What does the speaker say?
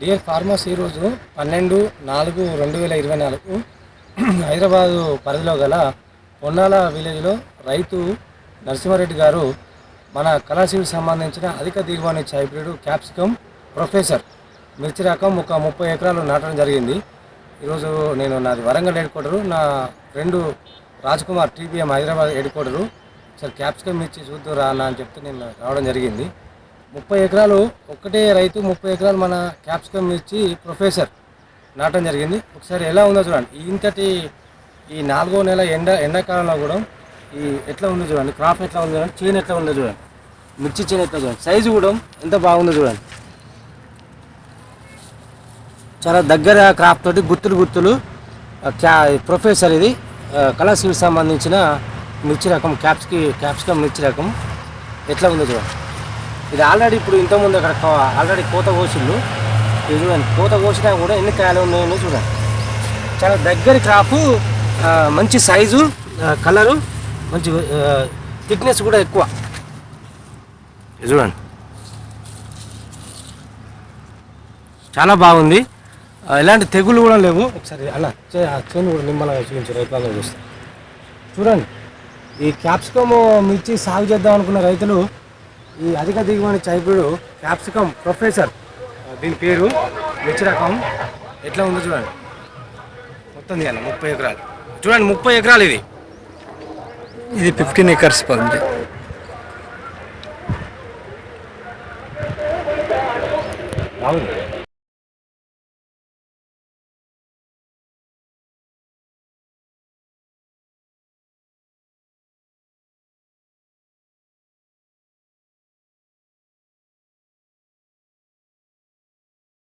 DL pharmacy ఈరోజు పన్నెండు నాలుగు రెండు వేల ఇరవై నాలుగు. హైదరాబాదు పరిధిలో గల పొన్నాల విలేజ్లో రైతు నరసింహారెడ్డి గారు మన కళాశీలకు సంబంధించిన అధిక దిగుబడి హైబ్రిడ్ క్యాప్సికమ్ ప్రొఫెసర్ మిర్చి రకం ఒక ముప్పై ఎకరాలు నాటడం జరిగింది. ఈరోజు నేను నాది వరంగల్ హెడ్ క్వార్టరు నా friend Raj Kumar TPM Hyderabad head quarter. Sir capsicum మిర్చి చూద్దురా అన్న అని చెప్తే నేను రావడం జరిగింది. ముప్పై ఎకరాలు ఒక్కటే రైతు ముప్పై ఎకరాలు మన క్యాప్సికమ్ మిర్చి ప్రొఫెసర్ నాటడం జరిగింది. ఒకసారి ఎలా ఉందో చూడండి. ఇంతటి ఈ నాలుగో నెల ఎండ ఎండాకాలంలో కూడా ఈ ఎట్లా ఉందో చూడండి. క్రాప్ ఎట్లా ఉందో చూడండి. చేను ఎట్లా ఉందో చూడండి. మిర్చి చేను ఎట్లా చూడండి. సైజు కూడా ఎంత బాగుందో చూడండి. చాలా దగ్గర క్రాప్ తోటి గుత్తులు గుత్తులు క్యా ప్రొఫెసర్ ఇది ఆ, కళాశీలకు సంబంధించిన మిర్చి రకం క్యాప్స్కి క్యాప్సికమ్ మిర్చి రకం ఎట్లా ఉందో చూడండి. ఇది ఆల్రెడీ ఇప్పుడు ఇంతకుముందు అక్కడ ఆల్రెడీ కోత కోసిళ్ళు ఇది చూడండి కోత కోసినా కూడా ఎన్ని కాయలు ఉన్నాయని చూడండి. చాలా దగ్గర క్రాపు మంచి సైజు కలరు మంచి థిక్నెస్ కూడా ఎక్కువ. చూడండి. చాలా బాగుంది. ఎలాంటి తెగులు కూడా లేవు. ఒకసారి అలా చేను కూడా నిమ్మలంగా చూపించు రైతులంగా చూస్తాం. చూడండి ఈ క్యాప్సికమ్ మిర్చి సాగు చేద్దాం అనుకున్న రైతులు ఈ అధిక దిగుబడి హైబ్రిడ్ క్యాప్సికమ్ ప్రొఫెసర్ దీని పేరు మిర్చి రకం ఎట్లా ఉందో చూడండి. మొత్తం తీయాలి ముప్పై ఎకరాలు. చూడండి ముప్పై ఎకరాలు ఇది. ఇది ఫిఫ్టీన్ ఎకర్స్ పడింది బాగుంది